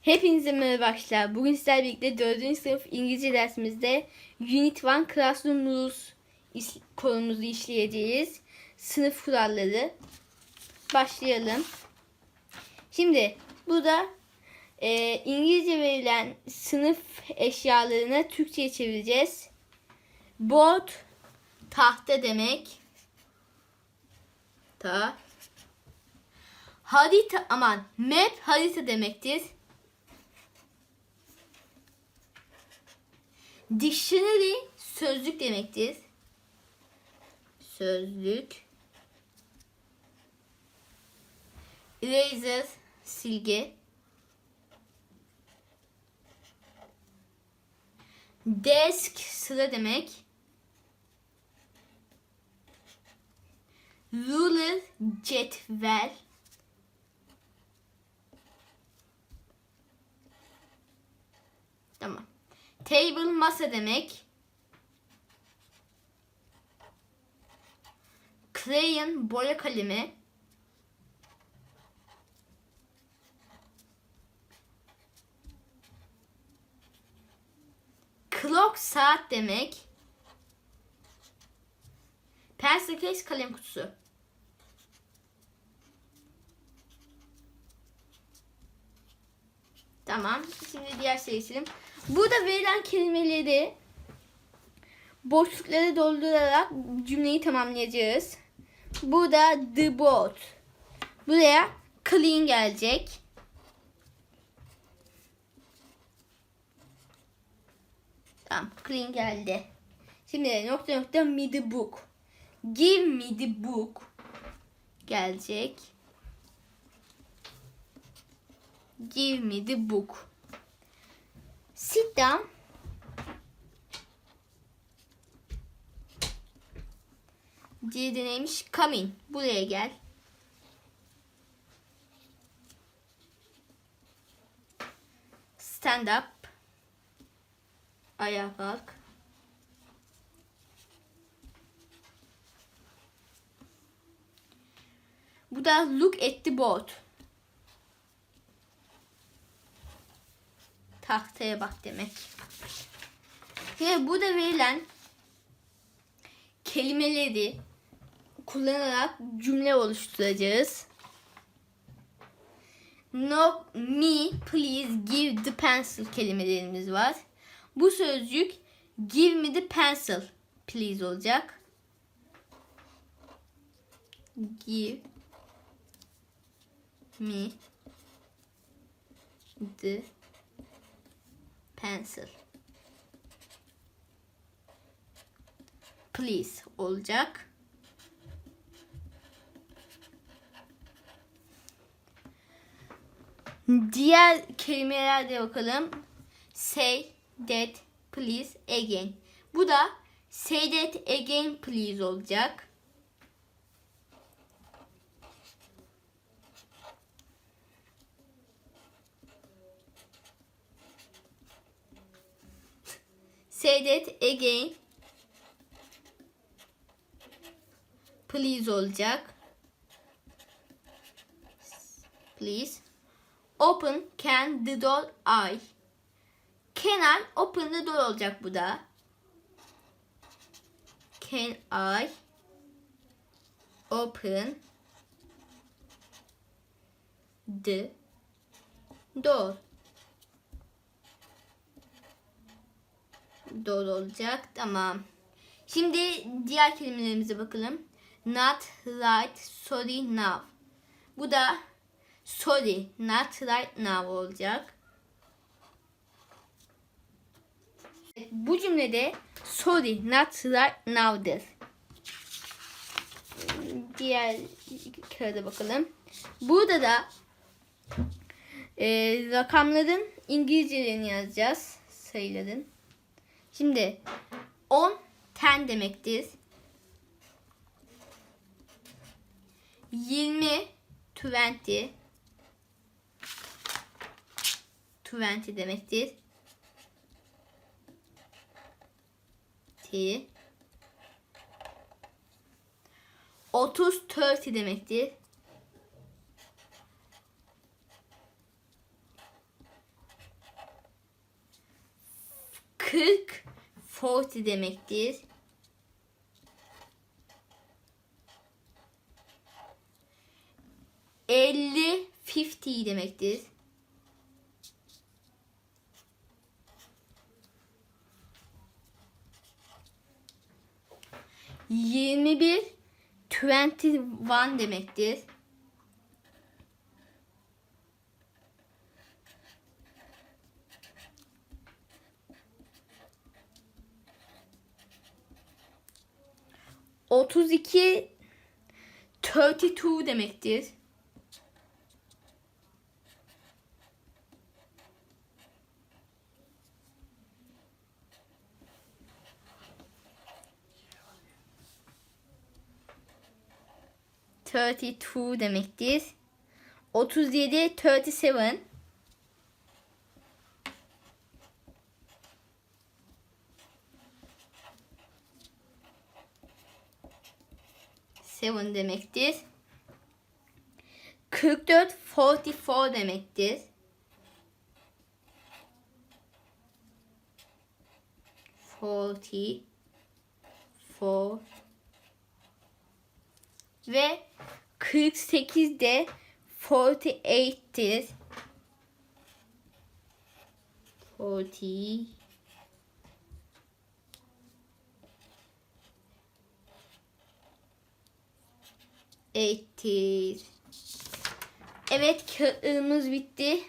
Hepinize merhaba arkadaşlar. Bugün sizlerle birlikte 4. sınıf İngilizce dersimizde Unit 1 Classroom Rules konumuzu işleyeceğiz. Sınıf kuralları. Başlayalım. Şimdi burada e, İngilizce verilen sınıf eşyalarını Türkçe'ye çevireceğiz. Board tahta demek. Ta. Harita aman map harita demektir. Dictionary sözlük demektir. Sözlük. Eraser silgi. Desk sıra demek. Ruler cetvel. Tamam. Table masa demek. Crayon boya kalemi. Clock saat demek. Pencil case kalem kutusu. Tamam. Şimdi diğer şeye geçelim. Burada verilen kelimeleri boşlukları doldurarak cümleyi tamamlayacağız. Burada the boat. Buraya clean gelecek. Tamam, clean geldi. Şimdi nokta nokta me the book. Give me the book gelecek. Give me the book. Sit down. Diğeri neymiş? Come in. Buraya gel. Stand up. Ayağa kalk. Bu da look at the boat. Tahtaya bak demek. Yine burada verilen kelimeleri kullanarak cümle oluşturacağız. No, me, please give the pencil kelimelerimiz var. Bu sözcük give me the pencil please olacak. Give me the pencil. Please olacak. Diğer kelimelerde bakalım. Say that please again. Bu da say that again please olacak. Say that again. Please olacak. Please. Open can the door I. Can I open the door olacak bu da. Can I open the door? Doğru olacak. Tamam. Şimdi diğer kelimelerimize bakalım. Not right, sorry now. Bu da sorry, not right now olacak. Bu cümlede sorry, not right now'dır. Diğer kağıda bakalım. Burada da e, rakamların İngilizcelerini yazacağız. Sayıların. Şimdi 10 10 demektir. 20 20 20 demektir. T 30 30 demektir. 40 40 demektir. Elli fifty demektir. Yirmi bir twenty one demektir. Otuz iki thirty two demektir. Thirty two demektir. Otuz yedi thirty seven. Seven demektir. 44 44 demektir. Forty four ve 48 de 48'tir. 40 Eighties. Evet kağıtlarımız bitti.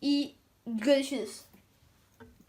İyi görüşürüz.